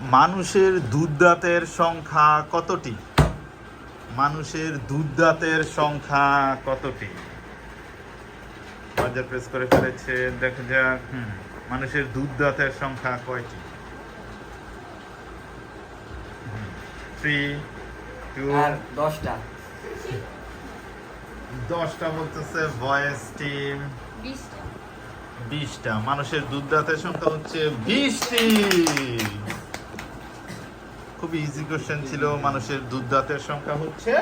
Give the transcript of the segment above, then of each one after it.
মানুষের দুধ দাঁতের সংখ্যা কতটি? মানুষের দুধ দাঁতের সংখ্যা কতটি? বাজার প্রেস করে ফেলেছে দেখা যাক হুম, মানুষের দুধ দাঁতের সংখ্যা কয়টি? থ্রি টু দশটা। দশটা বলতেছে ভয়েস টিম বিশটা। মানুষের দুধ দাঁতের সংখ্যা হচ্ছে বিশটি। খুব ইজি কোশ্চেন ছিল, মানুষের দুধ দাঁতের সংখ্যা হচ্ছে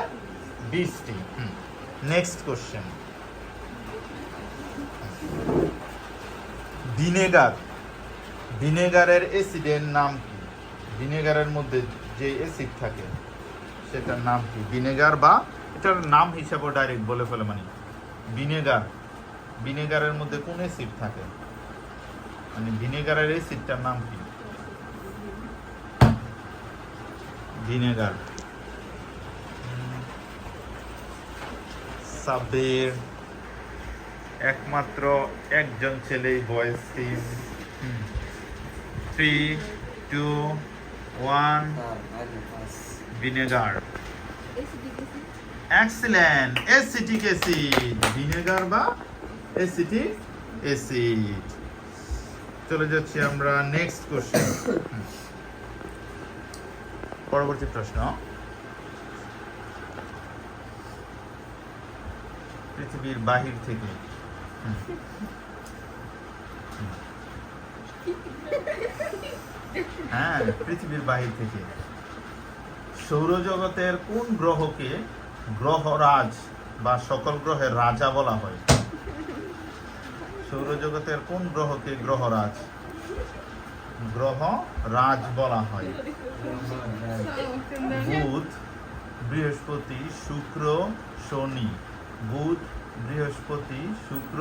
বিশটি। Next question vinegar. ভিনেগারের অ্যাসিডের নাম কি? ভিনেগারের মধ্যে যে অ্যাসিড থাকে, সেটার নাম কি? ভিনেগার বা এটার নাম হিসাবে ডাইরেক্ট বলে ফেলে মানে ভিনেগার। ভিনেগারের মধ্যে কোন অ্যাসিড থাকে? মানে ভিনেগারের অ্যাসিডটার নাম কি? ভিনেগার। সাবের একমাত্র একজন ছেলেই boys team three, two, one, vinegar. Excellent. Acetic acid vinegar বা অ্যাসিটিক অ্যাসিড চলে যাচ্ছি আমরা নেক্সট কোশ্চেন। পরবর্তী প্রশ্ন। পৃথিবীর বাহির থেকে। হ্যাঁ পৃথিবীর বাহির থেকে। সৌরজগতের কোন গ্রহকে গ্রহরাজ বা সকল গ্রহের রাজা বলা হয়? সৌরজগতের কোন গ্রহকে গ্রহরাজ? গ্রহ রাজ বলা হয়। বুধ বৃহস্পতি শুক্র শনি। বুধ বৃহস্পতি শুক্র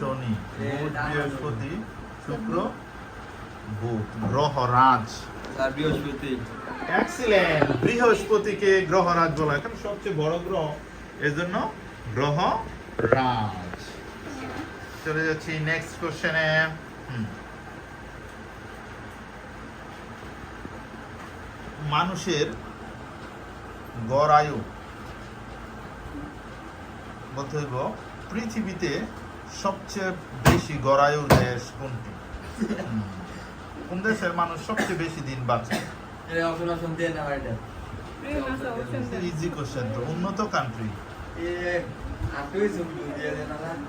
শনি। বুধ বৃহস্পতি শুক্র বুধ। গ্রহরাজ আর বৃহস্পতি। এক্সিলেন্ট বৃহস্পতিকে গ্রহরাজ বলা হয়। কারণ সবচেয়ে বড় গ্রহ এজন্য গ্রহ রাজ। চলে যাচ্ছি নেক্সট কোশ্চেনে মানুষের গড় আয়ু বলতে হইব পৃথিবীতে সবচেয়ে বেশি গড়ায়ুর দেশ কোনটি? কোন দেশের মানুষ সবচেয়ে বেশি দিন বাঁচে? ইজি কোশ্চেন তো উন্নত কান্ট্রি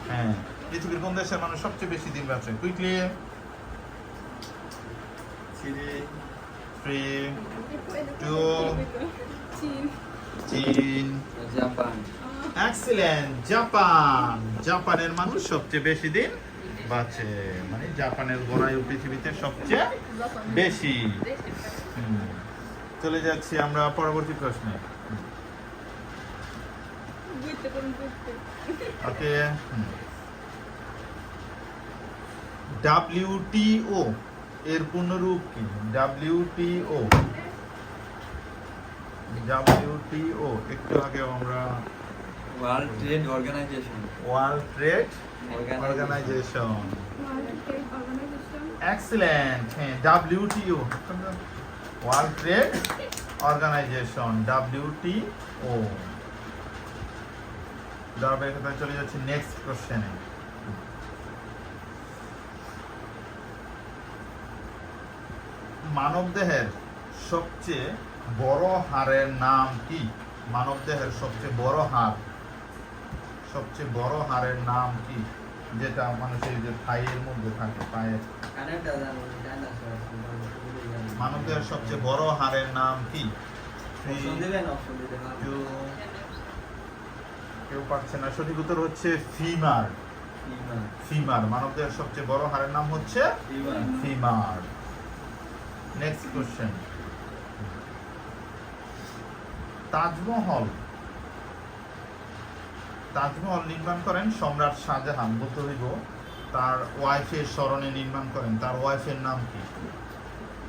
হ্যাঁ পৃথিবীর কোন দেশের মানুষ সবচেয়ে বেশি দিন বাঁচে? কুইকলি? থ্রি টু চীন জাপান এক্সিলেন্ট জাপান জাপানের মানুষ সবচেয়ে বেশি দিন বাঁচে। মানে জাপানের গড়ায়ু পৃথিবীতে সবচেয়ে বেশি। চলে যাচ্ছি আমরা পরবর্তী প্রশ্নে। ওকে। ডাব্লিউটিও এর পূর্ণরূপ কি? ডাব্লিউটিও ডাব্লিউটিও একটু আগে আমরা world trade organization world trade organization organization world trade organization excellent হ্যাঁ WTO world trade organization WTO ধারাবাহিকতায় চলে যাচ্ছে নেক্সট কোশ্চেনে মানবদেহের সবচেয়ে বড় হাড়ের নাম কি? মানবদেহের সবচেয়ে বড় হাড় সবচেয়ে বড় হাড়ের নাম কি? যেটা মানুষের যে পায়ের মধ্যে থাকে পায়ের। মানবদেহের সবচেয়ে বড় হাড়ের নাম কি? কেউ পারছে না সঠিক উত্তর হচ্ছে ফিমার। ফিমার। মানবদেহের সবচেয়ে বড় হাড়ের নাম হচ্ছে femur. Next question Taj Mahal. Taj Mahal নির্মাণ করেন সম্রাট শাহজাহান, বলতে হইব তার ওয়াইফের স্মরণে নির্মাণ করেন। তার ওয়াইফের নাম কি?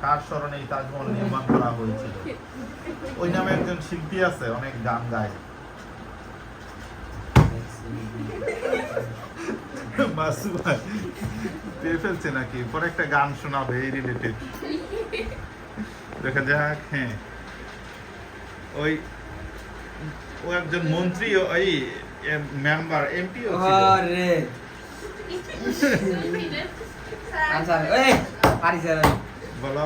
কার স্মরণে এই তাজমহল নির্মাণ করা হয়েছিল? ওই নামে একজন শিল্পী আছে, অনেক গান গায়। মাসু ভাই পেয়ে ফেলছে নাকি? পরে একটা গান শোনাবে এই রিলেটেড দেখা যাক হ্যাঁ। ওই ও একজন মন্ত্রী ওই মেম্বার এমপি ও ছিল। বলো।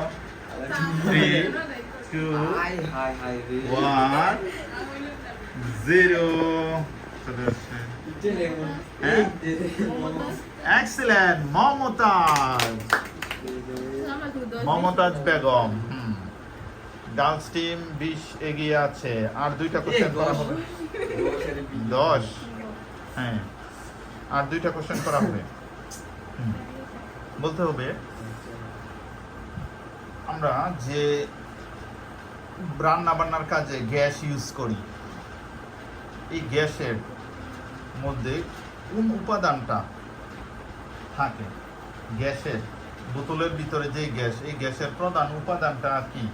3 2 হাই চলে আসছে excellent Mumtaz Mumtaz Begum dance team বিশ এগিয়ে আছে। আর দুইটা কোশ্চেন করা হবে। দশ। হ্যাঁ। আর দুইটা কোশ্চেন করা হবে। বলতে হবে, আমরা যে রান্না বান্নার কাজে গ্যাস ইউজ করি। এই গ্যাসের মধ্যে কোন উপাদানটা থাকে? গ্যাসের বোতলের ভিতরে যে গ্যাস এই গ্যাসের প্রধান উপাদানটা কি?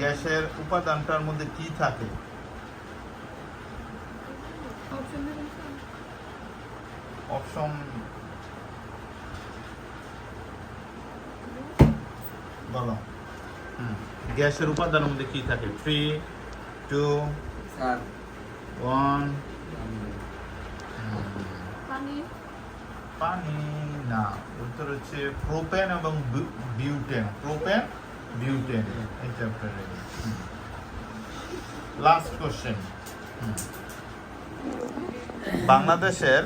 গ্যাসের উপাদানটার মধ্যে কি থাকে? অপশন দেবেন স্যার অপশন বলো। গ্যাসের উপাদানের মধ্যে কি থাকে? থ্রি টু ওয়ান পানি। পানি না। উত্তর হচ্ছে প্রোপেন এবং বিউটেন প্রোপেন বিউটেন এই চ্যাপ্টারে লাস্ট কোশ্চেন বাংলাদেশের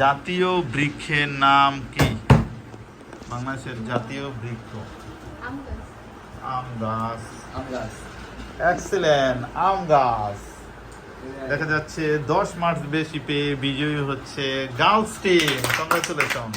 জাতীয় বৃক্ষের নাম কি? বাংলাদেশের জাতীয় বৃক্ষ। আম গাছ এক্সেলেন্ট আম গাছ দেখা যাচ্ছে দশ মার্চ বেশি পেয়ে বিজয়ী হচ্ছে গার্লস টিম। কংগ্রেচুলেশন